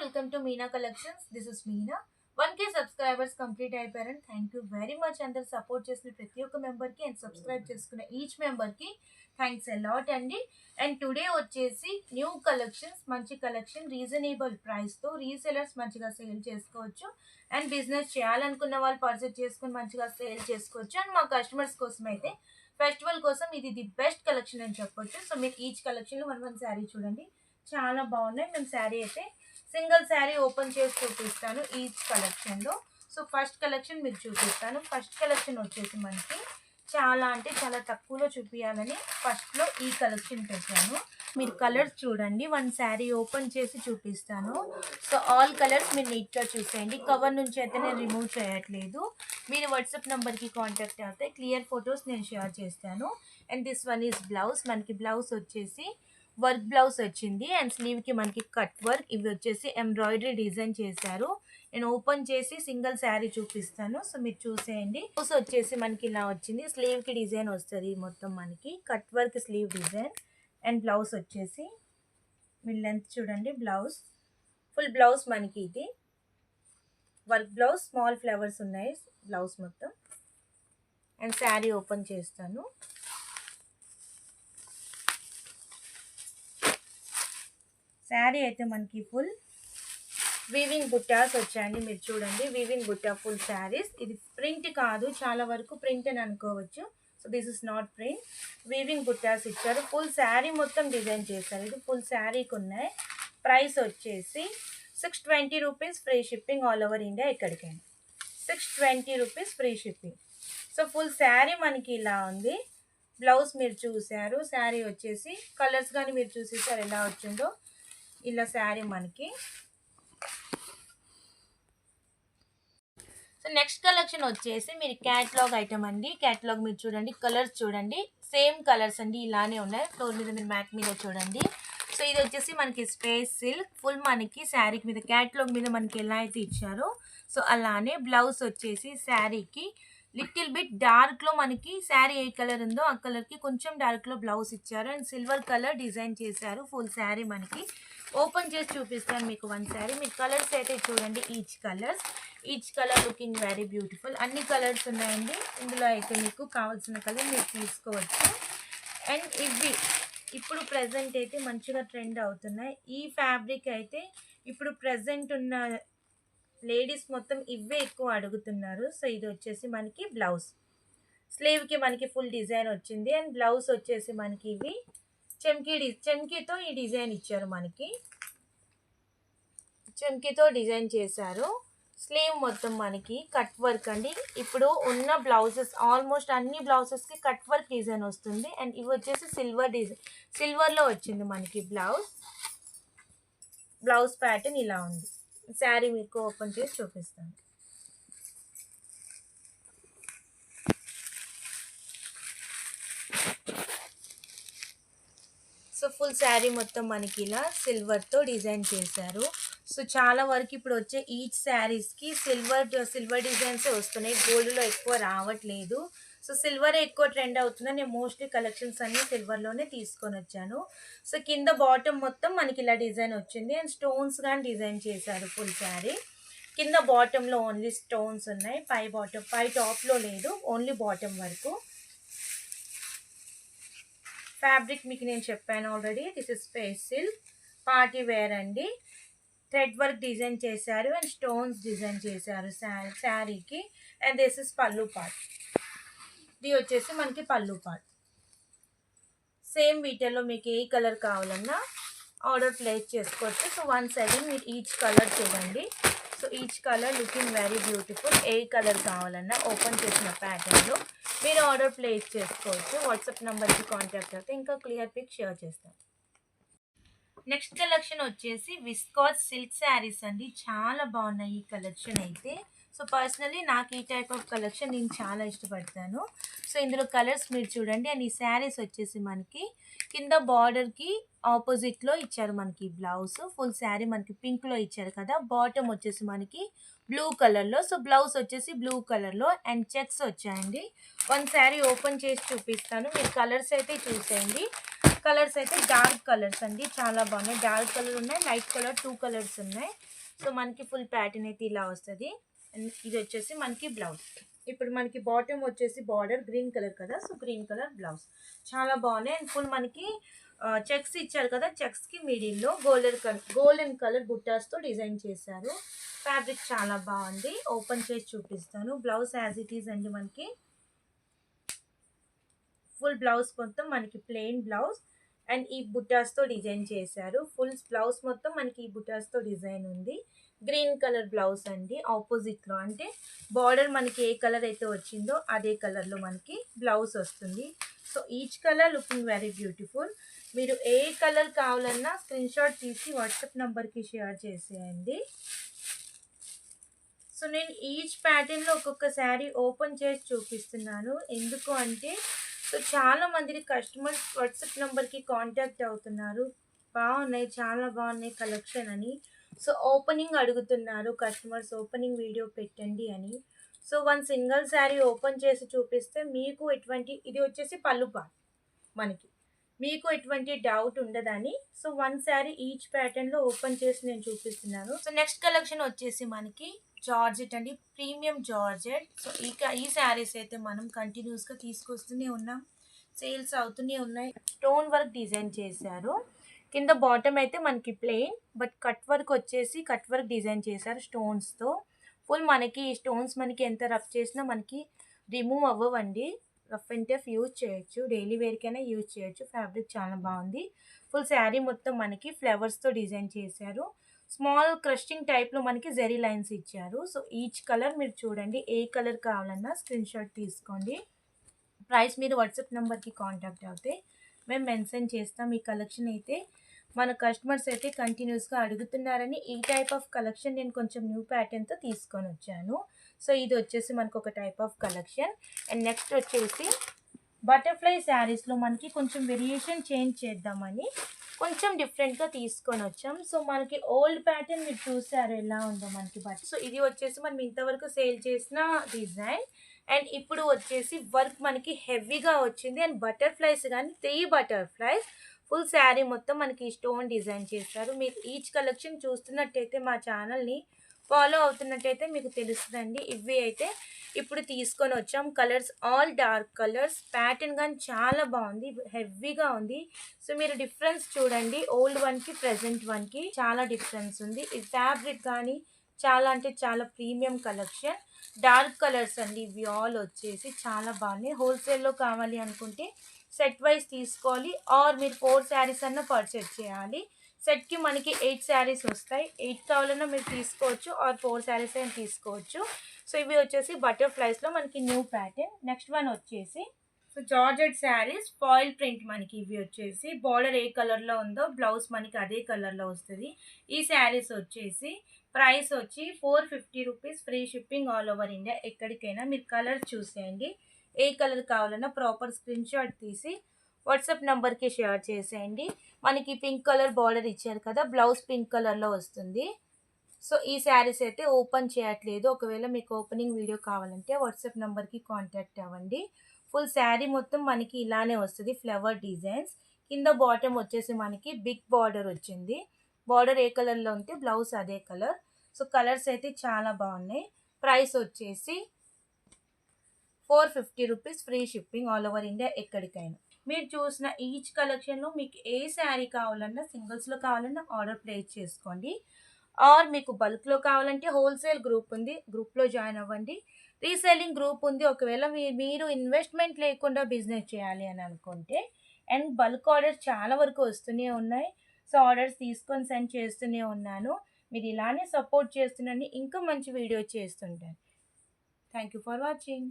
Welcome to Meena collections this is Meena one K subscribers complete అయిపోయారని thank you very much అందరు support చేసిన ప్రతి ఒక్క మెంబర్కి and subscribe చేసుకున్న ఈచ్ మెంబర్కి థ్యాంక్స్ అలాట్ అండి. అండ్ టుడే వచ్చేసి న్యూ కలెక్షన్స్ మంచి కలెక్షన్ రీజనబుల్ ప్రైస్తో రీసెలర్స్ మంచిగా సేల్ చేసుకోవచ్చు. అండ్ బిజినెస్ చేయాలనుకున్న వాళ్ళు పర్చేస్ చేసుకుని మంచిగా సేల్ చేసుకోవచ్చు. అండ్ మా కస్టమర్స్ కోసం అయితే ఫెస్టివల్ కోసం ఇది ది బెస్ట్ కలెక్షన్ అని చెప్పొచ్చు. సో మీరు ఈచ్ కలెక్షన్లో వన్ వన్ శారీ చూడండి. చాలా బాగున్నాయి. మేము శారీ అయితే సింగిల్ శారీ ఓపెన్ చేసి చూపిస్తాను ఈచ్ కలెక్షన్లో. సో ఫస్ట్ కలెక్షన్ మీకు చూపిస్తాను. ఫస్ట్ కలెక్షన్ వచ్చేసి మనకి చాలా అంటే చాలా తక్కువలో చూపించాలని ఫస్ట్లో ఈ కలెక్షన్ పెట్టాను. మీరు కలర్స్ చూడండి. వన్ శారీ ఓపెన్ చేసి చూపిస్తాను. సో ఆల్ కలర్స్ మీరు నీట్గా చూసేయండి. కవర్ నుంచి అయితే నేను రిమూవ్ చేయట్లేదు. మీరు వాట్సాప్ నెంబర్కి కాంటాక్ట్ అవుతే క్లియర్ ఫొటోస్ నేను షేర్ చేస్తాను. And this one is blouse. మనకి బ్లౌజ్ వచ్చేసి వర్క్ బ్లౌజ్ వచ్చింది అండ్ స్లీవ్కి మనకి కట్ వర్క్ ఇవి వచ్చేసి ఎంబ్రాయిడరీ డిజైన్ చేశారు. నేను ఓపెన్ చేసి సింగిల్ శారీ చూపిస్తాను. సో మీరు చూసేయండి. బ్లౌజ్ వచ్చేసి మనకి ఇలా వచ్చింది. స్లీవ్కి డిజైన్ వస్తుంది మొత్తం మనకి. Cut work sleeve design and blouse వచ్చేసి మీరు లెంత్ చూడండి బ్లౌజ్. ఫుల్ బ్లౌజ్ మనకి ఇది. వర్క్ బ్లౌజ్ స్మాల్ ఫ్లవర్స్ ఉన్నాయి బ్లౌజ్ మొత్తం. అండ్ శారీ ఓపెన్ చేస్తాను. శారీ అయితే మనకి ఫుల్ వీవింగ్ బుట్టాస్ వచ్చాయండి మీరు చూడండి. Weaving Butta full saris. ఇది ప్రింట్ కాదు చాలా వరకు ప్రింట్ అని అనుకోవచ్చు. So this is not print weaving బుట్టాస్ ఇచ్చారు. ఫుల్ శారీ మొత్తం డిజైన్ చేశారు. ఇది ఫుల్ శారీకి ఉన్నాయి. ప్రైస్ వచ్చేసి six twenty rupees free shipping all over India ఎక్కడికైనా. Six twenty rupees free shipping. So full sari మనకి ఇలా ఉంది. బ్లౌజ్ మీరు చూసారు శారీ వచ్చేసి కలర్స్ కానీ మీరు చూసేసారు ఎలా వచ్చిందో. ఇలా శారీ మనకి. సో నెక్స్ట్ కలెక్షన్ వచ్చేసి మీరు క్యాట్లాగ్ ఐటమ్ అండి. క్యాట్లాగ్ మీరు చూడండి కలర్స్ చూడండి. సేమ్ కలర్స్ అండి ఇలానే ఉన్నాయి. ఫ్లోర్ మీద మీరు మ్యాట్ మీద చూడండి. సో ఇది వచ్చేసి మనకి స్పేస్ సిల్క్ ఫుల్ మనకి శారీకి మీద క్యాట్లాగ్ మీద మనకి ఎలా అయితే ఇచ్చారో సో అలానే బ్లౌజ్ వచ్చేసి శారీకి లిటిల్ బిట్ డార్క్లో మనకి శారీ ఏ కలర్ ఉందో ఆ కలర్కి కొంచెం డార్క్లో బ్లౌజ్ ఇచ్చారు అండ్ సిల్వర్ కలర్ డిజైన్ చేశారు ఫుల్ శారీ మనకి. ఓపెన్ చేసి చూపిస్తాను మీకు వన్ శారీ. మీ కలర్స్ అయితే చూడండి each colours. Each colour looking very beautiful. అన్ని కలర్స్ ఉన్నాయండి. ఇందులో అయితే మీకు కావాల్సిన కలర్ మీరు తీసుకోవచ్చు. అండ్ ఇవి ఇప్పుడు ప్రజెంట్ అయితే మంచిగా ట్రెండ్ అవుతున్నాయి. ఈ ఫ్యాబ్రిక్ అయితే ఇప్పుడు ప్రజెంట్ ఉన్న లేడీస్ మొత్తం ఇవే ఎక్కువ అడుగుతున్నారు. సో ఇది వచ్చేసి మనకి బ్లౌజ్. స్లీవ్కి మనకి ఫుల్ డిజైన్ వచ్చింది. అండ్ బ్లౌజ్ వచ్చేసి మనకి ఇవి. చెమ్కీ డి చెమ్కీతో ఈ డిజైన్ ఇచ్చారు మనకి. చెమ్కీతో డిజైన్ చేశారు. స్లీవ్ మొత్తం మనకి కట్ వర్క్ అండి. ఇప్పుడు ఉన్న బ్లౌజెస్ ఆల్మోస్ట్ అన్ని బ్లౌజెస్కి కట్ వర్క్ డిజైన్ వస్తుంది. అండ్ ఇవి వచ్చేసి సిల్వర్ డిజైన్ సిల్వర్లో వచ్చింది మనకి బ్లౌజ్. బ్లౌజ్ ప్యాటర్న్ ఇలా ఉంది. శారీ మీకు ఓపెన్ చేసి చూపిస్తాను. సో ఫుల్ శారీ మొత్తం మనకి ఇలా సిల్వర్తో డిజైన్ చేశారు. సో చాలా వరకు ఇప్పుడు వచ్చే ఈచ్ శారీస్కి సిల్వర్ సిల్వర్ డిజైన్సే వస్తున్నాయి. గోల్డ్లో ఎక్కువ రావట్లేదు. సో సిల్వరే ఎక్కువ ట్రెండ్ అవుతుంది. నేను మోస్ట్లీ కలెక్షన్స్ అన్నీ సిల్వర్లోనే తీసుకొని వచ్చాను. సో కింద బాటమ్ మొత్తం మనకి ఇలా డిజైన్ వచ్చింది. అండ్ స్టోన్స్ కానీ డిజైన్ చేశారు ఫుల్ శారీ కింద బాటంలో ఓన్లీ స్టోన్స్ ఉన్నాయి. పై బాటమ్ పై టాప్లో లేదు. ఓన్లీ బాటమ్ వరకు. ఫ్యాబ్రిక్ మీకు నేను చెప్పాను already this is space silk party wear అండి. థ్రెడ్ వర్క్ డిజైన్ చేశారు. అండ్ స్టోన్స్ డిజైన్ చేశారు శారీకి and this is pallu part ఇది వచ్చేసి మనకి పళ్ళు పాట్. సేమ్ వీటిల్లో మీకు ఏ కలర్ కావాలన్నా ఆర్డర్ ప్లేస్ చేసుకోవచ్చు. సో వన్ సైడ్ మీరు ఈచ్ కలర్ చూడండి. So each colour looking very beautiful ఏ కలర్ కావాలన్నా ఓపెన్ చేసిన ప్యాటర్న్లో మీరు ఆర్డర్ ప్లేస్ చేసుకోవచ్చు. వాట్సాప్ నెంబర్కి కాంటాక్ట్ అయితే ఇంకా క్లియర్ పిక్ షేర్ చేస్తాం. నెక్స్ట్ కలెక్షన్ వచ్చేసి విస్కాస్ సిల్క్ శారీస్ అండి. చాలా బాగున్నాయి ఈ కలెక్షన్ అయితే. సో పర్సనలీ నాకు ఈ టైప్ ఆఫ్ కలెక్షన్ నేను చాలా ఇష్టపడతాను. సో ఇందులో కలర్స్ మీరు చూడండి. అండ్ ఈ శారీస్ వచ్చేసి మనకి కింద బార్డర్కి ఆపోజిట్లో ఇచ్చారు మనకి బ్లౌజ్ ఫుల్ శారీ మనకి పింక్లో ఇచ్చారు కదా. బాటమ్ వచ్చేసి మనకి బ్లూ కలర్లో సో బ్లౌజ్ వచ్చేసి బ్లూ కలర్లో అండ్ చెక్స్ వచ్చాయండి. వన్ శారీ ఓపెన్ చేసి చూపిస్తాను. మీరు కలర్స్ అయితే చూసేయండి. కలర్స్ అయితే డార్క్ కలర్స్ అండి. చాలా బాగున్నాయి. డార్క్ కలర్ ఉన్నాయి. లైట్ కలర్ టూ కలర్స్ ఉన్నాయి. సో మనకి ఫుల్ ప్యాటర్న్ అయితే ఇలా వస్తుంది. ఇది వచ్చేసి మనకి బ్లౌజ్. ఇప్పుడు మనకి బాటమ్ వచ్చేసి బార్డర్ గ్రీన్ కలర్ కదా సో గ్రీన్ కలర్ బ్లౌజ్. చాలా బాగున్నాయి. అండ్ ఫుల్ మనకి చెక్స్ ఇచ్చారు కదా చెక్స్కి మిడిల్లో గోల్డెన్ కలర్ గోల్డెన్ కలర్ బుట్టాస్తో డిజైన్ చేశారు. ఫ్యాబ్రిక్ చాలా బాగుంది. ఓపెన్ చేసి చూపిస్తాను. బ్లౌజ్ యాజ్ ఇట్ ఈజ్ అండి మనకి. ఫుల్ బ్లౌజ్ మొత్తం మనకి ప్లెయిన్ బ్లౌజ్. అండ్ ఈ బుట్టాస్తో డిజైన్ చేశారు. ఫుల్ బ్లౌజ్ మొత్తం మనకి ఈ బుట్టాస్తో డిజైన్ ఉంది. గ్రీన్ కలర్ బ్లౌజ్ అండి ఆపోజిట్లో అంటే బార్డర్ మనకి ఏ కలర్ అయితే వచ్చిందో అదే కలర్లో మనకి బ్లౌజ్ వస్తుంది. So each colour looking very beautiful మీరు ఏ కలర్ కావాలన్నా స్క్రీన్ షాట్ తీసి వాట్సాప్ నెంబర్కి షేర్ చేసేయండి. సో నేను ఈచ్ ప్యాటర్న్లో ఒక్కొక్క శారీ ఓపెన్ చేసి చూపిస్తున్నాను. ఎందుకు అంటే సో చాలా మంది కస్టమర్స్ వాట్సాప్ నెంబర్కి కాంటాక్ట్ అవుతున్నారు. బాగున్నాయి చాలా బాగున్నాయి కలెక్షన్ అని. సో ఓపెనింగ్ అడుగుతున్నారు కస్టమర్స్ ఓపెనింగ్ వీడియో పెట్టండి అని. So one single sari open చేసి చూపిస్తే మీకు ఎటువంటి ఇది వచ్చేసి పళ్ళు పాట్ మనకి. మీకు ఎటువంటి డౌట్ ఉండదని సో వన్ శారీ ఈచ్ ప్యాటర్న్లో ఓపెన్ చేసి నేను చూపిస్తున్నాను. సో నెక్స్ట్ కలెక్షన్ వచ్చేసి మనకి జార్జెట్ అండి ప్రీమియం జార్జెట్. సో ఈ ఈ శారీస్ అయితే మనం కంటిన్యూస్గా తీసుకొస్తూనే ఉన్నాం. సేల్స్ అవుతూనే ఉన్నాయి. స్టోన్ వర్క్ డిజైన్ చేశారు. కింద బాటమ్ అయితే మనకి ప్లెయిన్ బట్ కట్ వర్క్ వచ్చేసి కట్ వర్క్ డిజైన్ చేశారు స్టోన్స్తో ఫుల్ మనకి స్టోన్స్ మనకి ఎంత రఫ్ చేసినా మనకి రిమూవ్ అవ్వవండి. రఫ్ అండ్ టఫ్ యూజ్ చేయొచ్చు. డైలీ వేర్కైనా యూజ్ చేయొచ్చు. ఫ్యాబ్రిక్ చాలా బాగుంది. ఫుల్ శారీ మొత్తం మనకి ఫ్లవర్స్తో డిజైన్ చేశారు. స్మాల్ క్రస్టింగ్ టైప్లో మనకి జెరీ లైన్స్ ఇచ్చారు. సో ఈచ్ కలర్ మీరు చూడండి. ఏ కలర్ కావాలన్నా స్క్రీన్ షాట్ తీసుకోండి. ప్రైస్ మీరు వాట్సాప్ నెంబర్కి కాంటాక్ట్ అవుతాయి మేము మెన్షన్ చేస్తాం ఈ కలెక్షన్ అయితే. మన కస్టమర్స్ అయితే కంటిన్యూస్గా అడుగుతున్నారని ఈ టైప్ ఆఫ్ కలెక్షన్ నేను కొంచెం న్యూ ప్యాటర్న్తో తీసుకొని వచ్చాను. సో ఇది వచ్చేసి మనకు ఒక type of collection and next వచ్చేసి బటర్ఫ్లై శారీస్లో మనకి కొంచెం వేరియేషన్ చేంజ్ చేద్దామని కొంచెం డిఫరెంట్గా తీసుకొని వచ్చాం. సో మనకి ఓల్డ్ ప్యాటర్న్ మీరు చూసారు ఎలా ఉందో మనకి బట్ సో ఇది వచ్చేసి మనం ఇంతవరకు సేల్ చేసిన డిజైన్ అండ్ ఇప్పుడు వచ్చేసి వర్క్ మనకి హెవీగా వచ్చింది అండ్ బటర్ఫ్లైస్ కానీ త్రీ బటర్ఫ్లైస్. ఫుల్ శారీ మొత్తం మనకి స్టోన్ డిజైన్ చేస్తారు మీరు ఈచ్ కలెక్షన్ చూస్తున్నట్టయితే మా ఛానల్ని ఫాలో అవుతున్నట్టయితే మీకు తెలుస్తుందండి. ఇవి అయితే ఇప్పుడు తీసుకొని వచ్చాం. Colours all dark colours. Pattern కానీ చాలా బాగుంది. హెవీగా ఉంది. సో మీరు డిఫరెన్స్ చూడండి. ఓల్డ్ వన్కి ప్రజెంట్ వన్కి చాలా డిఫరెన్స్ ఉంది. ఈ ఫ్యాబ్రిక్ కానీ చాలా అంటే చాలా ప్రీమియం కలెక్షన్. డార్క్ కలర్స్ అండి ఇవి ఆల్ వచ్చేసి చాలా బాగున్నాయి. హోల్సేల్లో కావాలి అనుకుంటే సెట్ వైజ్ తీసుకోవాలి. ఆర్ మీరు ఫోర్ శారీస్ అన్న పర్చేజ్ చేయాలి. సెట్కి మనకి ఎయిట్ శారీస్ వస్తాయి. ఎయిట్ కావాలన్నా మీరు తీసుకోవచ్చు. ఆర్ ఫోర్ శారీస్ అయినా తీసుకోవచ్చు. సో ఇవి వచ్చేసి బటర్ఫ్లైస్లో మనకి న్యూ ప్యాటర్న్. నెక్స్ట్ వన్ వచ్చేసి so georgette saris foil print మనకి ఇవి వచ్చేసి బార్డర్ ఏ కలర్లో ఉందో బ్లౌజ్ మనకి అదే కలర్లో వస్తుంది. ఈ శారీస్ వచ్చేసి ప్రైస్ వచ్చి four fifty rupees free shipping all over India ఎక్కడికైనా మీరు కలర్ చూసేయండి ఏ కలర్ కావాలన్నా ప్రాపర్ స్క్రీన్ షాట్ తీసి వాట్సాప్ నెంబర్కి షేర్ చేసేయండి. మనకి పింక్ కలర్ బార్డర్ ఇచ్చారు కదా బ్లౌజ్ పింక్ కలర్లో వస్తుంది. సో ఈ శారీస్ అయితే ఓపెన్ చేయట్లేదు. ఒకవేళ మీకు ఓపెనింగ్ వీడియో కావాలంటే వాట్సాప్ నెంబర్కి కాంటాక్ట్ అవ్వండి. ఫుల్ శారీ మొత్తం మనకి ఇలానే వస్తుంది ఫ్లవర్ డిజైన్స్ కింద బాటమ్ వచ్చేసి మనకి బిగ్ బార్డర్ వచ్చింది. బార్డర్ ఏ కలర్లో ఉంటే బ్లౌజ్ అదే కలర్ సో కలర్స్ అయితే చాలా బాగున్నాయి. ప్రైస్ వచ్చేసి four fifty rupees free shipping all over India ఎక్కడికైనా. మీరు చూసిన ఈచ్ కలెక్షన్లో మీకు ఏ శారీ కావాలన్నా సింగిల్స్లో కావాలన్నా ఆర్డర్ ప్లేస్ చేసుకోండి. ఆర్ మీకు బల్క్లో కావాలంటే హోల్సేల్ గ్రూప్ ఉంది. గ్రూప్లో జాయిన్ అవ్వండి. రీసెల్లింగ్ గ్రూప్ ఉంది. ఒకవేళ మీరు ఇన్వెస్ట్మెంట్ లేకుండా బిజినెస్ చేయాలి అని అనుకుంటే అండ్ బల్క్ ఆర్డర్స్ చాలా వరకు వస్తూనే ఉన్నాయి. సో ఆర్డర్స్ తీసుకొని సెండ్ చేస్తూనే ఉన్నాను. మీరు ఇలానే సపోర్ట్ చేస్తున్నాను ఇంకా మంచి వీడియో చేస్తుంటాను థ్యాంక్ యూ ఫర్ వాచింగ్.